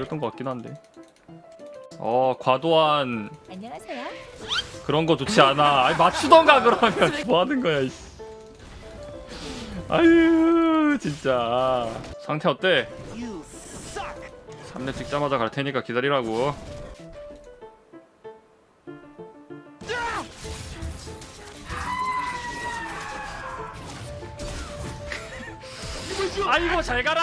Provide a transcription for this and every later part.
그랬던 것 같긴 한데. 어 과도한 안녕하세요. 그런 거 좋지 않아. 아니, 맞추던가 그러면 뭐 하는 거야. 이씨. 아유 진짜 상태 어때? 3렙 찍자마자 갈 테니까 기다리라고. 아이고 잘 가라.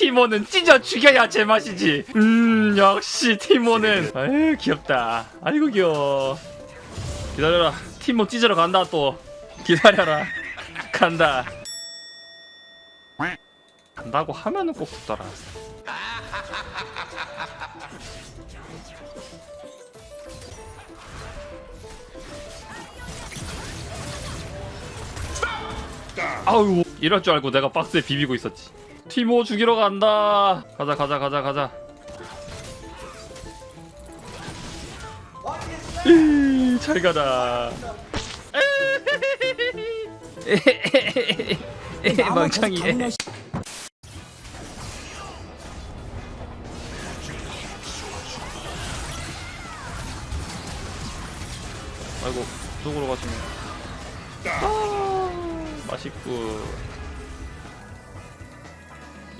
티모는 찢어 죽여야 제맛이지. 음 역시 티모는. 아유 귀엽다. 아이고 귀여워. 기다려라. 티모 찢으러 간다 또. 기다려라. 간다. 간다고 하면은 꼭 붙더라. 아우 이럴 줄 알고 내가 박스에 비비고 있었지. 티모 죽이러 간다. 가자 가자 가자 가자. 이, 잘 가라. 멍청이. 아이고 쪽으로 가시면 아, 맛있고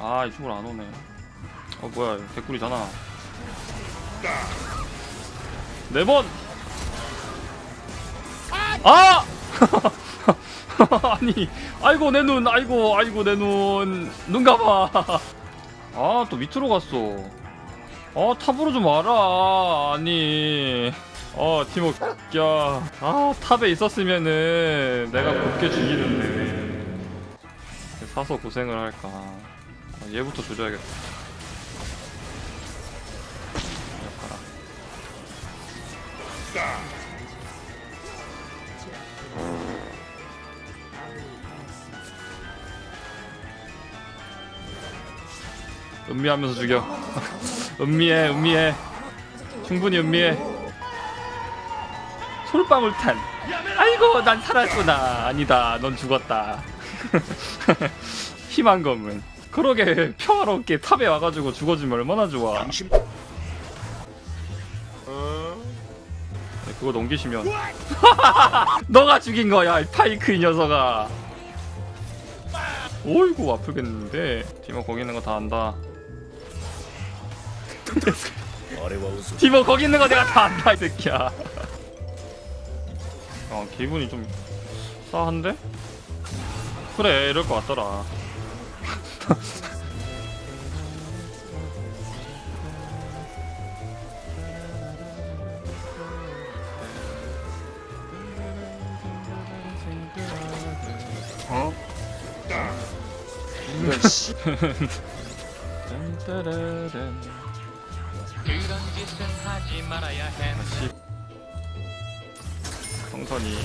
아 이쪽으로 안 오네. 어 뭐야 개꿀이잖아. 네 번. 아! 아니, 아이고 내 눈, 아이고, 아이고 내 눈, 눈 감아. 아 또 밑으로 갔어. 아 탑으로 좀 와라. 아니. 어 티모 야, 아 탑에 있었으면은 내가 곱게 죽이는데 사서 고생을 할까. 아, 얘부터 조져야겠다. 가라. 음미하면서 죽여. 음미해, 음미해. 충분히 음미해. 솔방울 탄. 아이고, 난 살았구나. 아니다, 넌 죽었다. 희망 검은. 그러게 평화롭게 탑에 와가지고 죽어주면 얼마나 좋아. 네, 그거 넘기시면 너가 죽인 거야, 이 파이크 이 녀석아. 오이구 아프겠는데. 티모 거기 있는 거 다 안다. 티모 거기 있는 거 내가 다 안다 이 새끼야. 어 기분이 좀 싸한데? 그래 이럴 것 같더라. 어? 딴따라란. 그런 짓은 하지 말아야 해. 다시 성선이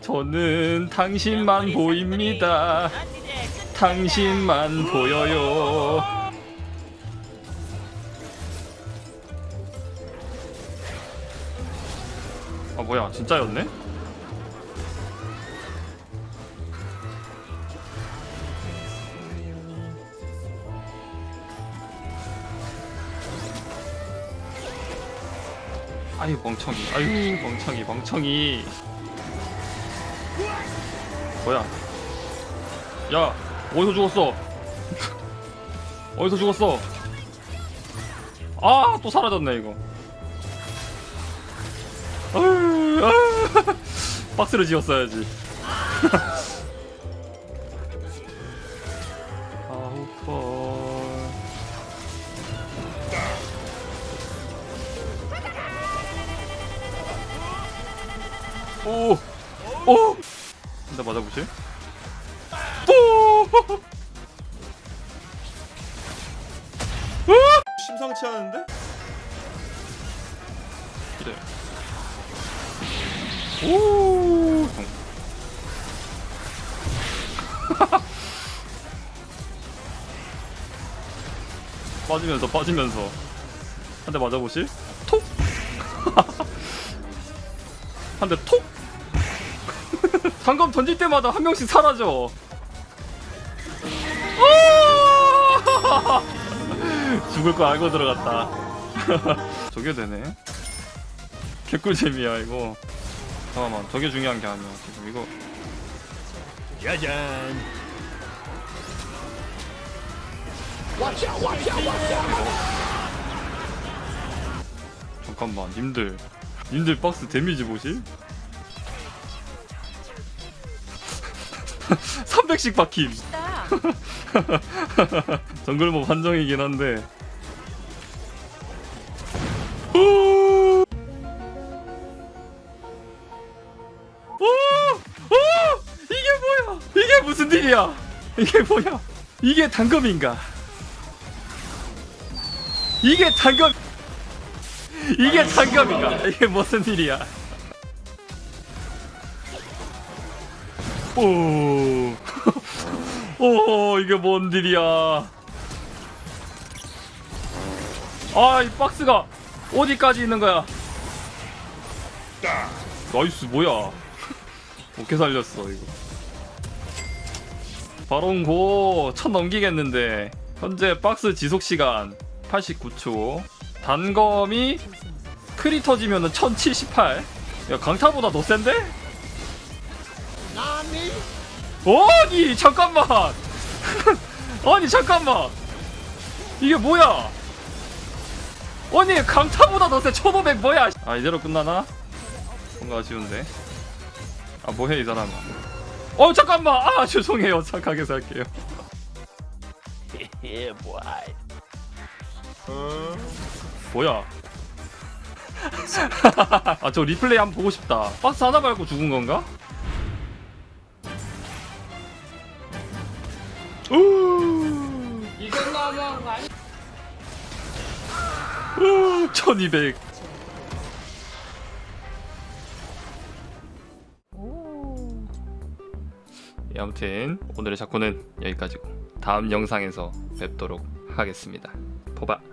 저는 당신만 보입니다 당신만 보여요. 아 뭐야 진짜였네? 아유 멍청이. 아유 멍청이 멍청이. 뭐야? 야 어디서 죽었어 어디서 죽었어 아 또 사라졌네 이거. 박스를 지었어야지 번 오! 오! 근데 맞아보지? 오! 심상치 않은데? 그래. 오. 빠지면서 빠지면서 한 대 맞아보실? 톡. 한 대 톡. 상검 던질 때마다 한 명씩 사라져. 죽을 거 알고 들어갔다. 저게 되네. 개꿀잼이야 이거. 잠깐만 저게 중요한 게 아니야 지금 이거. 짜잔. 잠깐만 님들 님들 박스 데미지 보실? 300씩 박힘 정글몹 한정이긴 한데 이게 뭐야 이게 단검인가 이게 단검 이게 장갑인가? 이게 무슨 일이야? 오, 오, 이게 뭔 일이야? 아, 이 박스가 어디까지 있는 거야? 나이스, 뭐야? 어떻게 살렸어, 이거? 바론고 천 넘기겠는데 현재 박스 지속 시간 89초 단검이 크리 터지면 은 1078. 야 강타보다 더 센데? 아니 잠깐만. 아니 잠깐만. 이게 뭐야? 아니 강타보다 더 세. 1500 뭐야? 아 이대로 끝나나? 뭔가 아쉬운데. 아 뭐해 이 사람? 어 잠깐만. 아 죄송해요. 착하게 살게요. 뭐야? 아 저 리플레이 한번 보고 싶다. 박스 하나 밟고 죽은 건가? 우. 이건 너무한 거 아니야? 우, 1200. 아무튼 오늘의 작고는 여기까지고 다음 영상에서 뵙도록 하겠습니다. 보바.